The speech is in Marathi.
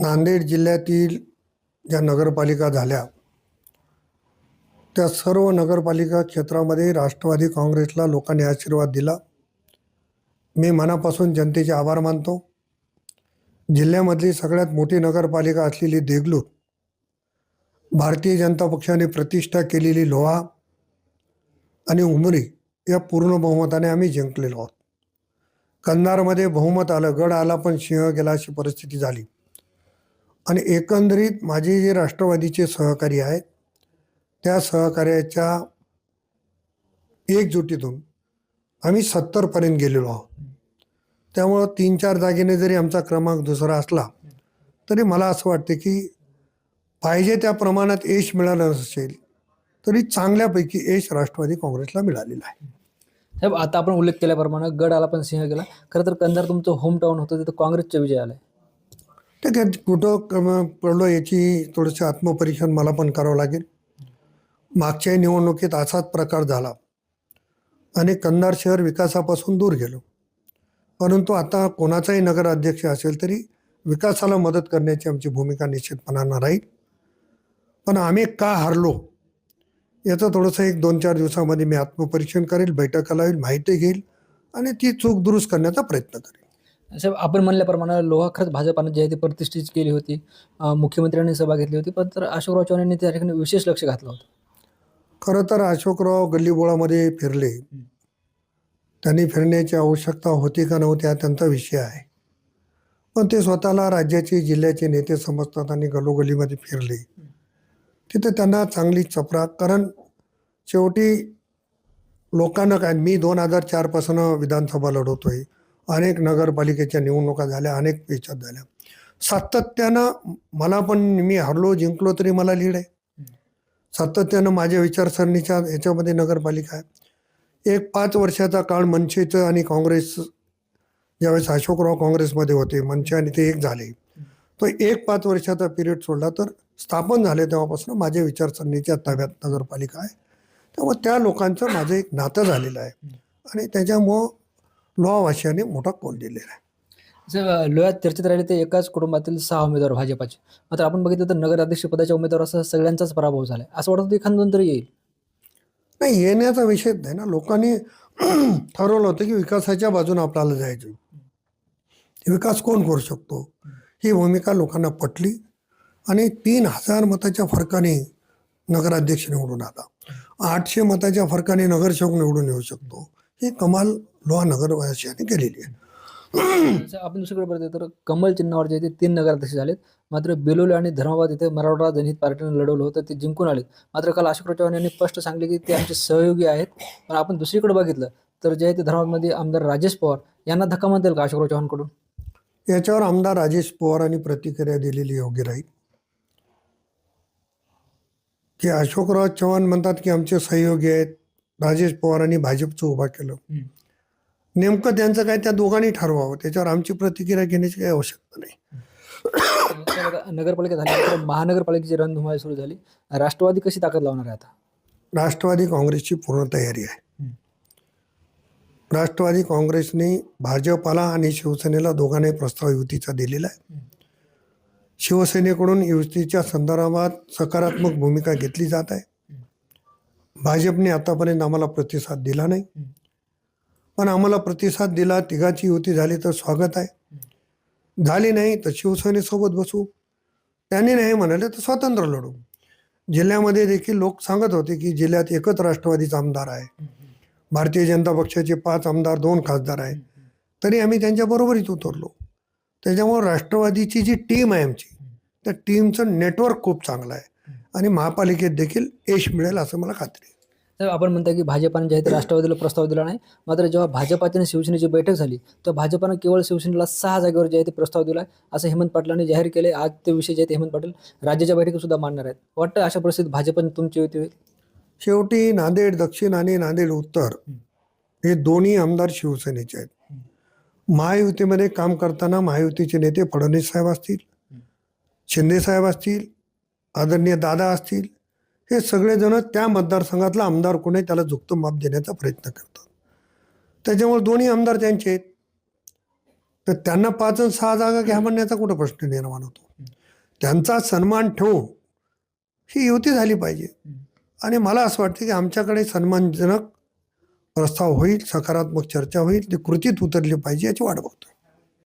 नांदेड जिल्ह्यातील ज्या नगरपालिका झाल्या त्या सर्व नगरपालिका क्षेत्रामध्ये राष्ट्रवादी काँग्रेसला लोकांनी आशीर्वाद दिला. मी मनापासून जनतेचे आभार मानतो. जिल्ह्यामधली सगळ्यात मोठी नगरपालिका असलेली देगलूर भारतीय जनता पक्षाने प्रतिष्ठा केलेली लोहा आणि उमरी या पूर्ण बहुमताने आम्ही जिंकलेलो आहोत. कंधारमध्ये बहुमत आलं गड आला पण सिंह गेला अशी परिस्थिती झाली. आणि एकंदरीत माझे जे राष्ट्रवादीचे सहकारी आहेत त्या सहकार्याच्या एकजुटीतून आम्ही सत्तरपर्यंत गेलेलो आहोत. त्यामुळं तीन चार जागेने जरी आमचा क्रमांक दुसरा असला तरी मला असं वाटते की पाहिजे त्या प्रमाणात यश मिळालं असेल तरी चांगल्यापैकी यश राष्ट्रवादी काँग्रेसला मिळालेलं आहे. साहेब आता आपण उल्लेख केल्याप्रमाणे गड आला पण सिंह गेला. खरं तर कंधार तुमचं होम टाऊन होतं तिथं काँग्रेसचा विजय आलाय ठीक आहे कुठं पडलो याची थोडंसं आत्मपरीक्षण मला पण करावं लागेल. मागच्या निवडणुकीत असाच प्रकार झाला. आणि कंधार शहर विकासापासून दूर गेलो. परंतु आता कोणाचाही नगराध्यक्ष असेल तरी विकासाला मदत करण्याची आमची भूमिका निश्चितपणानं राहील. पण आम्ही का हारलो? याचं थोडंसं एक दोन चार दिवसामध्ये मी आत्मपरीक्षण करेल बैठका लावेल माहिती घेईल आणि ती चूक दुरुस्त करण्याचा प्रयत्न करेल. साहेब आपण म्हणल्याप्रमाणे लोहा खरंच भाजपानं जे आहे ते प्रतिष्ठित केली होती. मुख्यमंत्र्यांनी सभा घेतली होती पण तर अशोकराव चव्हाण यांनी त्या ठिकाणी विशेष लक्ष घातलं होतं. खरं तर अशोकराव गल्लीबोळामध्ये फिरले. त्यांनी फिरण्याची आवश्यकता होती का नव्हती हा त्यांचा विषय आहे. पण ते स्वतःला राज्याचे जिल्ह्याचे नेते समजतात आणि गलोगलीमध्ये फिरले. तिथे त्यांना चांगली चपराक कारण शेवटी लोकांना काय मी दोन हजार चारपासून विधानसभा लढवतोय. अनेक नगरपालिकेच्या निवडणुका झाल्या अनेक याच्यात झाल्या. सातत्यानं मला पण मी हरलो जिंकलो तरी मला लीड आहे. सातत्यानं माझ्या विचारसरणीच्या याच्यामध्ये नगरपालिका आहे. एक पाच वर्षाचा काळ मनसेचं आणि काँग्रेस ज्यावेळेस अशोकराव काँग्रेसमध्ये होते मनसे आणि ते एक झाले. तो एक पाच वर्षाचा पिरियड सोडला तर स्थापन झाले तेव्हापासून माझ्या विचारसरणीच्या ताब्यात नगरपालिका आहे. त्यामुळे त्या लोकांचं माझं एक नातं झालेलं आहे. आणि त्याच्यामुळं लोहावासियाने मोठा कौल दिलेला आहे. साहेब लोह्यात चर्चेत राहिले ते एकाच कुटुंबातील सहा उमेदवार भाजपाचे. मात्र आपण बघितलं तर नगराध्यक्ष पदाच्या उमेदवारासह सगळ्यांचाच पराभव झालाय असं वाटतं की एखादं तरी येईल? नाही येण्याचा विषय नाही ना. लोकांनी ठरवलं होतं की विकासाच्या बाजूने आपल्याला जायचं. विकास कोण करू शकतो? ही भूमिका लोकांना पटली आणि तीन हजार मताच्या फरकाने नगराध्यक्ष निवडून आला. आठशे मताच्या फरकाने नगरसेवक निवडून येऊ शकतो. ही कमाल लोहा नगरवासियांनी केलेली आहे. आपण दुसरीकडे बघतो तर कमल चिन्हावर जे ते तीन नगराध्यक्ष झालेत. मात्र बेलोली आणि धर्माबाद इथे मराठा जनहित पार्टीने लढवलं होतं ते जिंकून आलेत. मात्र काल अशोकराव चव्हाण यांनी स्पष्ट सांगले की ते आमचे सहयोगी आहेत. पण आपण दुसरीकडे बघितलं तर जे आहे ते धर्माबादमध्ये आमदार राजेश पवार यांना धक्का म्हणता येईल का अशोकराव चव्हाणकडून? याच्यावर आमदार राजेश पवारांनी प्रतिक्रिया दिलेली योग्य राहील की अशोकराव चव्हाण म्हणतात की आमचे सहयोगी आहेत राजेश पवारांनी भाजपचं उभा केलं. नेमकं त्यांचं काय त्या दोघांनी ठरवावं त्याच्यावर आमची प्रतिक्रिया घेण्याची काही आवश्यकता नाही. नगरपालिका झाल्यानंतर महानगरपालिकेची रणधुमाळी सुरू झाली. राष्ट्रवादी कशी ताकद लावणार आहे आता? राष्ट्रवादी काँग्रेसची पूर्ण तयारी आहे. राष्ट्रवादी काँग्रेसने भाजपाला आणि शिवसेनेला दोघांनाही प्रस्ताव युतीचा दिलेला आहे. शिवसेनेकडून युतीच्या संदर्भात सकारात्मक भूमिका घेतली जात आहे. भाजपने आतापर्यंत आम्हाला प्रतिसाद दिला नाही. पण आम्हाला प्रतिसाद दिला तिघाची युती झाली तर स्वागत आहे. झाली नाही तर शिवसेनेसोबत बसू. त्यांनी नाही म्हणाले तर स्वातंत्र्य लढू. जिल्ह्यामध्ये देखील लोक सांगत होते की जिल्ह्यात एकच राष्ट्रवादीचा आमदार आहे. भारतीय जनता पक्षाचे पाच आमदार दोन खासदार आहेत. तरी आम्ही त्यांच्या बरोबरीत उतरलो. त्याच्यामुळे राष्ट्रवादीची जी टीम आहे आमची त्या टीमचं नेटवर्क खूप चांगलं आहे. आणि महापालिकेत देखील यश मिळेल असं मला खात्री आहे. तर आपण म्हणता की भाजपाने जे आहे ते राष्ट्रवादीला प्रस्ताव दिला नाही. मात्र जेव्हा भाजपाची आणि शिवसेनेची बैठक झाली तर भाजपानं केवळ शिवसेनेला सहा जागेवर जे आहे ते प्रस्ताव दिला असं हेमंत पाटलांनी जाहीर केले. आज ते विषय जे आहेत ते हेमंत पाटील राज्याच्या बैठकीत सुद्धा मांडणार आहेत. वाटतं अशा परिस्थितीत भाजपने तुमची युती होईल? शेवटी नांदेड दक्षिण आणि नांदेड उत्तर हे दोन्ही आमदार शिवसेनेचे आहेत. महायुतीमध्ये काम करताना महायुतीचे नेते फडणवीस साहेब असतील शिंदे साहेब असतील आदरणीय दादा असतील हे सगळेजण त्या मतदारसंघातला आमदार कोणी त्याला झुकतं माप देण्याचा प्रयत्न करतात. त्याच्यामुळे दोन्ही आमदार त्यांचे आहेत. तर त्यांना पाच आणि सहा जागा घ्या म्हणण्याचा कुठं प्रश्न निर्माण होतो? त्यांचा सन्मान ठेवून ही युती झाली पाहिजे. आणि मला असं वाटतं की आमच्याकडे सन्मानजनक प्रस्ताव होईल सकारात्मक चर्चा होईल ती कृतीत उतरली पाहिजे याची वाट बघतो